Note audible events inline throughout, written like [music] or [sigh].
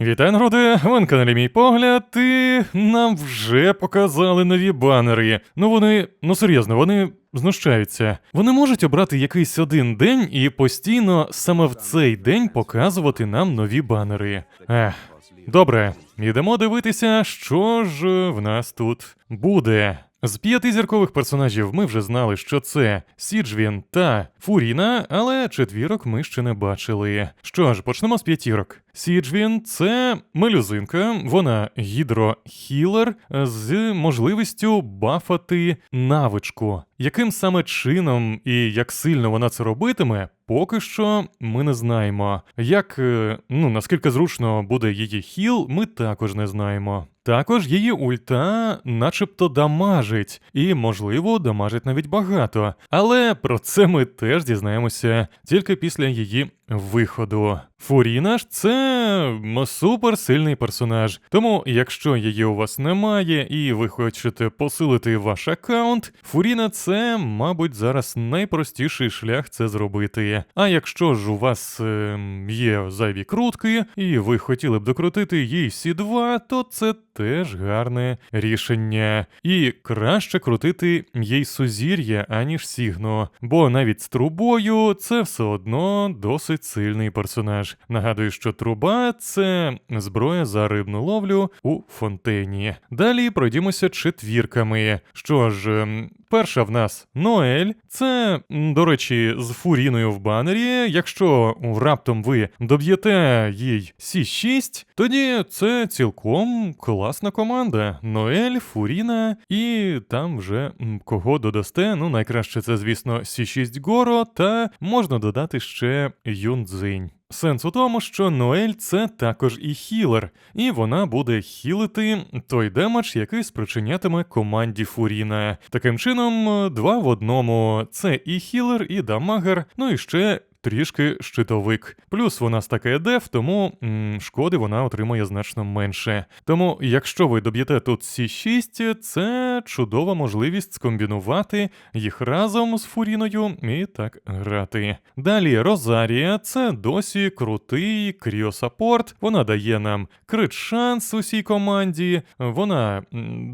Вітаю, народи! Ви на каналі мій погляд, і нам вже показали нові банери. Ну вони, ну серйозно, вони знущаються. Вони можуть обрати якийсь один день і постійно саме в цей день показувати нам нові банери. Ех, добре, ідемо дивитися, що ж в нас тут буде. З п'яти зіркових персонажів ми вже знали, що це Сіджвін та Фуріна, але четвірок ми ще не бачили. Що ж, почнемо з п'ятірок. Сіджвін це мелюзинка, вона гідрохілер з можливістю бафати навичку. Яким саме чином і як сильно вона це робитиме, поки що ми не знаємо. Як е, ну наскільки зручно буде її хіл, ми також не знаємо. Також її ульта начебто дамажить, і, можливо, дамажить навіть багато. Але про це ми теж дізнаємося тільки після її виходу. Фуріна ж це суперсильний персонаж. Тому, якщо її у вас немає і ви хочете посилити ваш аккаунт, Фуріна це, мабуть, зараз найпростіший шлях це зробити. А якщо ж у вас е, є зайві крутки, і ви хотіли б докрутити їй Сі2, то це теж гарне рішення. І краще крутити їй сузір'я, аніж Сігну, бо навіть з трубою це все одно досить сильний персонаж. Нагадую, що труба це зброя за рибну ловлю у фонтені. Далі пройдімося четвірками. Що ж, ем, перша в нас Ноель. Це, до речі, з фуріною в банері. Якщо раптом ви доб'єте їй Сі6, тоді це цілком класна команда. Ноель, Фуріна, і там вже кого додасте. Ну, найкраще це, звісно, Сі6 Горо, та можна додати ще Юнцзинь. Сенс у тому, що Ноель це також і хілер, і вона буде хілити той демедж, який спричинятиме команді Фуріна. Таким чином, е, два в одному: це і хілер, і дамагер, ну і ще. Трішки щитовик. Плюс вона стакає деф, тому м, шкоди вона отримує значно менше. Тому, якщо ви доб'єте тут С6, це чудова можливість скомбінувати їх разом з Фуріною і так грати. Далі Розарія це досі крутий кріосапорт. Вона дає нам крит шанс усій команді. Вона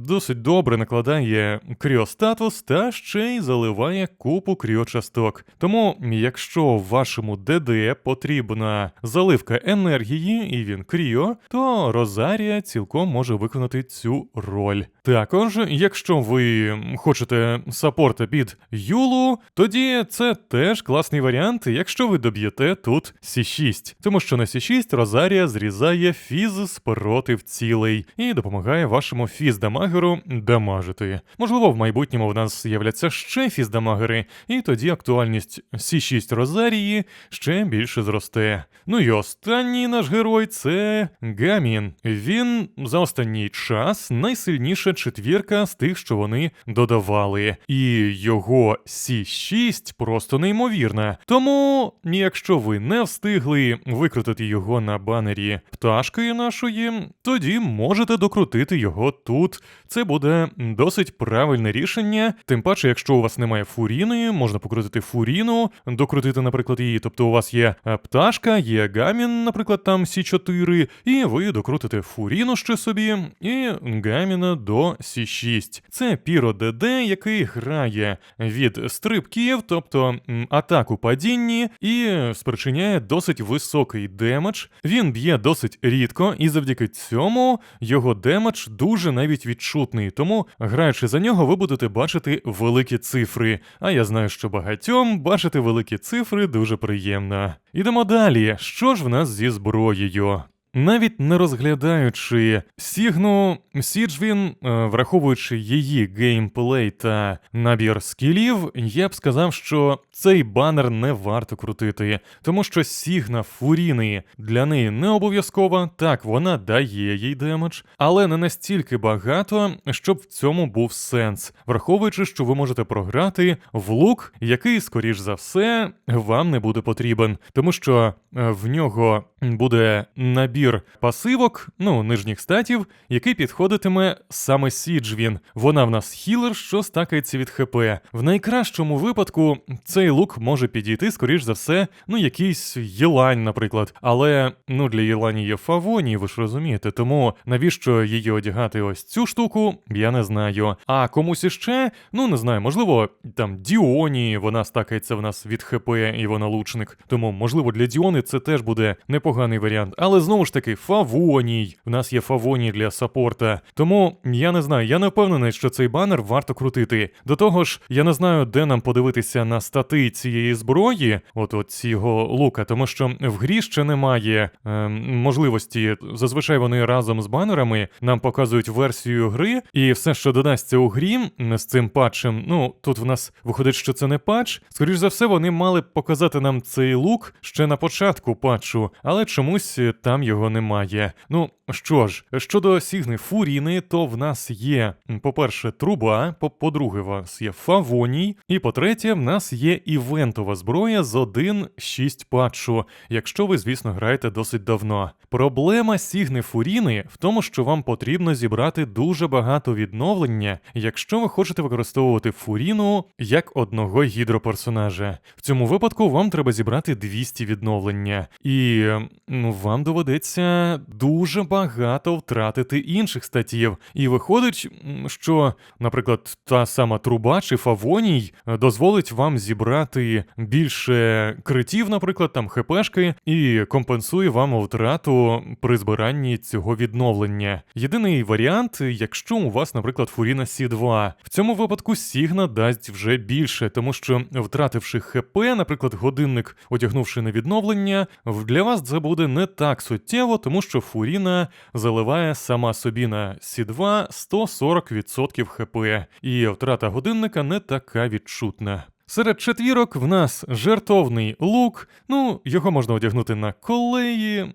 досить добре накладає кріостатус та ще й заливає купу кріочасток. Тому, якщо вашому ДД потрібна заливка енергії і він кріо, то Розарія цілком може виконати цю роль. Також, якщо ви хочете саппорта під Юлу, тоді це теж класний варіант, якщо ви доб'єте тут Сі6, тому що на Сі6 Розарія зрізає фіз спротив цілей і допомагає вашому фіз-дамагеру дамажити. Можливо, в майбутньому в нас з'являться ще фіз-дамагери, і тоді актуальність Сі6 Розарії ще більше зросте. Ну і останній наш герой це Гамін. Він за останній час найсильніша четвірка з тих, що вони додавали. І його Сі6 просто неймовірна. Тому, якщо ви не встигли викрутити його на банері пташкою нашої, тоді можете докрутити його тут. Це буде досить правильне рішення. Тим паче, якщо у вас немає фуріни, можна покрутити фуріну, докрутити, наприклад, її. Тобто у вас є е, пташка, є гамін, наприклад, там Сі4, і ви докрутите фуріну ще собі, і гаміна до Сі6. Це Піро ДД, який грає від стрибків, тобто атаку падінні, і спричиняє досить високий демедж. Він б'є досить рідко, і завдяки цьому його демедж дуже навіть відчутний. Тому, граючи за нього, ви будете бачити великі цифри. А я знаю, що багатьом бачити великі цифри дуже приємно. Ідемо далі. Що ж в нас зі зброєю? Навіть не розглядаючи Сігну, Сіджвін, е, враховуючи її геймплей та набір скілів, я б сказав, що цей банер не варто крутити, тому що Сігна Фуріни для неї не обов'язкова, так вона дає їй демедж, але не настільки багато, щоб в цьому був сенс, враховуючи, що ви можете програти в лук, який, скоріш за все, вам не буде потрібен, тому що е, в нього буде набір пасивок, ну, нижніх статів, який підходитиме саме Сіджвін. Вона в нас хілер, що стакається від ХП. В найкращому випадку цей лук може підійти, скоріш за все, ну, якийсь єлань, наприклад. Але ну для Єлані є фавоні, ви ж розумієте, тому навіщо її одягати ось цю штуку, я не знаю. А комусь іще, ну не знаю, можливо, там Діоні, вона стакається в нас від ХП і вона лучник. Тому, можливо, для Діони це теж буде непоганий варіант. Але знову ж таки, фавоній. В нас є фавоній для саппорта. Тому я не знаю, я не впевнений, що цей банер варто крутити. До того ж, я не знаю, де нам подивитися на стати цієї зброї, от от цього лука, тому що в грі ще немає ем, можливості. Зазвичай вони разом з банерами нам показують версію гри, і все, що додасться у грі з цим патчем. Ну тут в нас виходить, що це не патч. Скоріш за все, вони мали показати нам цей лук ще на початку патчу, але чомусь е, там його немає. Ну що ж, щодо Сігни Фуріни, то в нас є, по-перше, труба, по- по-друге, в нас є фавоній, і по-третє, в нас є івентова зброя з 1.6 патчу, якщо ви, звісно, граєте досить давно. Проблема Сігни Фуріни в тому, що вам потрібно зібрати дуже багато відновлення, якщо ви хочете використовувати Фуріну як одного гідроперсонажа. В цьому випадку вам треба зібрати 200 відновлення, і вам доведеться дуже багато втратити інших статів. І виходить, що, наприклад, та сама труба чи фавоній е, дозволить вам зібрати більше критів, наприклад, там хпшки, і компенсує вам втрату при збиранні цього відновлення. Єдиний варіант, якщо у вас, наприклад, Фуріна Сі 2 В цьому випадку Сігна дасть вже більше, тому що втративши ХП, наприклад, годинник, одягнувши на відновлення, для вас це буде не так суттєво, тому що Фуріна заливає сама собі на Сі 2 140% ХП, і втрата годинника не така відчутна. Серед четвірок в нас жертовний лук. Ну, його можна одягнути на колеї,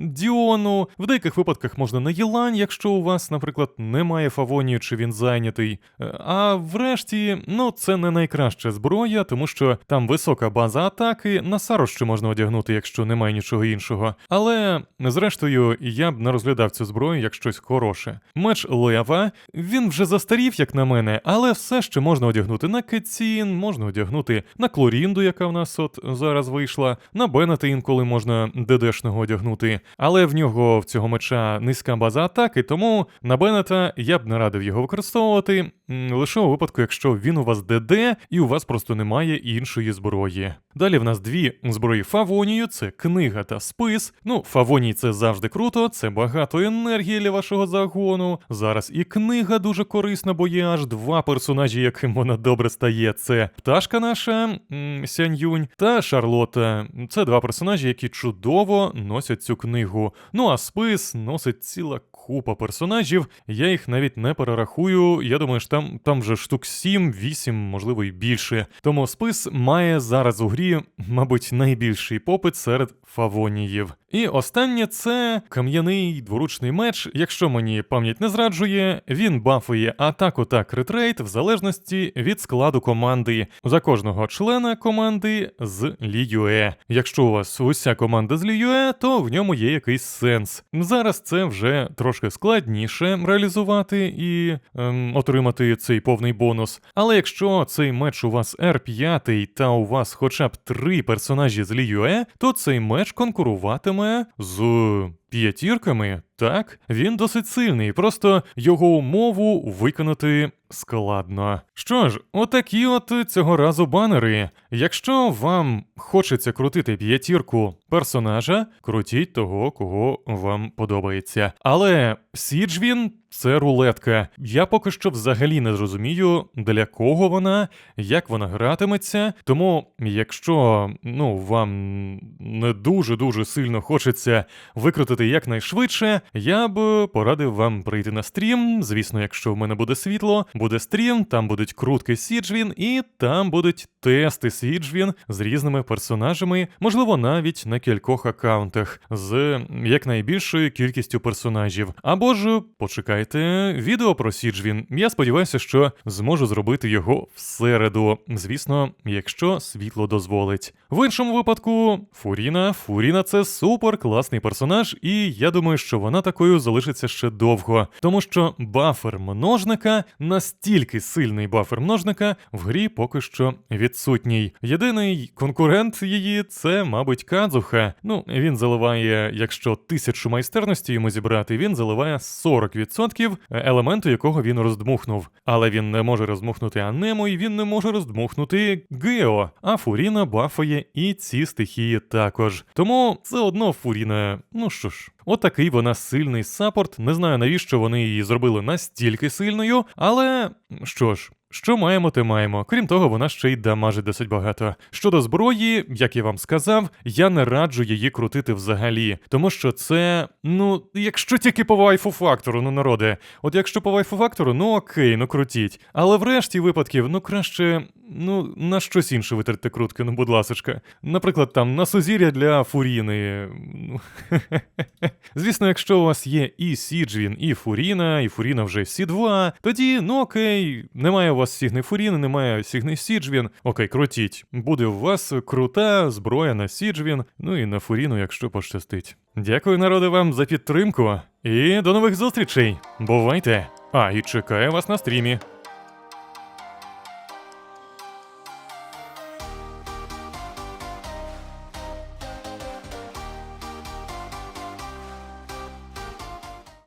Діону. В деяких випадках можна на Єлань, якщо у вас, наприклад, немає фавонію чи він зайнятий. Е, А врешті, ну, це не найкраща зброя, тому що там висока база атаки. На Сару ще можна одягнути, якщо немає нічого іншого. Але, зрештою, я б не розглядав цю зброю як щось хороше. Меч лева, він вже застарів, як на мене, але все ще можна одягнути на Кетсін, можна одягнути на Клорінду, яка в нас от зараз вийшла, на Беннета інколи можна ДДшного одягнути. Але в нього в цього меча низька база атаки, тому на Беннета я б не радив його використовувати лише у випадку, якщо він у вас ДД і у вас просто немає іншої зброї. Далі в нас дві зброї Фавонію: це книга та спис. Ну, Фавоній це завжди круто, це багато енергії для вашого загону. Зараз і книга дуже корисна, бо є аж два персонажі, яким вона добре стає. Це пташка наша Сянь-Юнь та Шарлота. Це два персонажі, які чудово носять цю книгу. Ну а спис носить ціла купа персонажів. Я їх навіть не перерахую. Я думаю, що там, там вже штук 7-8, можливо, і більше. Тому спис має зараз у грі, мабуть, найбільший попит серед фавоніїв. І останнє це кам'яний дворучний меч. Якщо мені пам'ять не зраджує, він бафує атаку та критрейт в залежності від складу команди за кожного члена команди з Ліюе. Якщо у вас уся команда з Ліюе, то в ньому є якийсь сенс. Зараз це вже трошки складніше реалізувати і ем, отримати цей повний бонус. Але якщо цей меч у вас R5 та у вас хоча б три персонажі з Ліюе, то цей меч конкуруватиме з п'ятірками. Так, він досить сильний, просто його умову виконати складно. Що ж, отакі от цього разу банери. Якщо вам хочеться крутити п'ятірку персонажа, крутіть того, кого вам подобається. Але Сіджвін це рулетка. Я поки що взагалі не зрозумію, для кого вона, як вона гратиметься. Тому, якщо ну вам не дуже дуже сильно хочеться викрутити зробити якнайшвидше, я б порадив вам прийти на стрім. Звісно, якщо в мене буде світло, буде стрім, там будуть крутки Сіджвін, і там будуть тести Сіджвін з різними персонажами, можливо, навіть на кількох аккаунтах з якнайбільшою кількістю персонажів. Або ж почекайте відео про Сіджвін. Я сподіваюся, що зможу зробити його в середу. Звісно, якщо світло дозволить. В іншому випадку, Фуріна. Фуріна це супер класний персонаж, і я думаю, що вона такою залишиться ще довго, тому що бафер множника настільки сильний бафер множника в грі поки що відсутній. Єдиний конкурент її це, мабуть, Кадзуха. Ну, він заливає, якщо тисячу майстерності йому зібрати, він заливає 40% елементу, якого він роздмухнув. Але він не може роздмухнути Анему, і він не може роздмухнути Гео. А Фуріна бафає і ці стихії також. Тому все одно Фуріна, ну що ж. Отакий вона сильний саппорт. Не знаю навіщо вони її зробили настільки сильною, але що ж. Що маємо, те маємо. Крім того, вона ще й дамажить досить багато. Щодо зброї, як я вам сказав, я не раджу її крутити взагалі, тому що це, ну, якщо тільки по вайфу фактору, ну народе. От якщо по вайфу фактору, ну окей, ну крутіть. Але в решті випадків, ну краще, ну на щось інше витерти крутки, ну будь ласочка. Наприклад, там на сузір'я для фуріни. Ну, [laughs] Звісно, якщо у вас є і Сіджвін, і Фуріна, і Фуріна вже Сі2, тоді, ну окей, немає у вас Сігни Фуріни, немає Сігни Сіджвін. Окей, крутіть. Буде у вас крута зброя на Сіджвін, ну і на Фуріну, якщо пощастить. Дякую, народи, вам за підтримку. І до нових зустрічей. Бувайте! А, і чекаю вас на стрімі.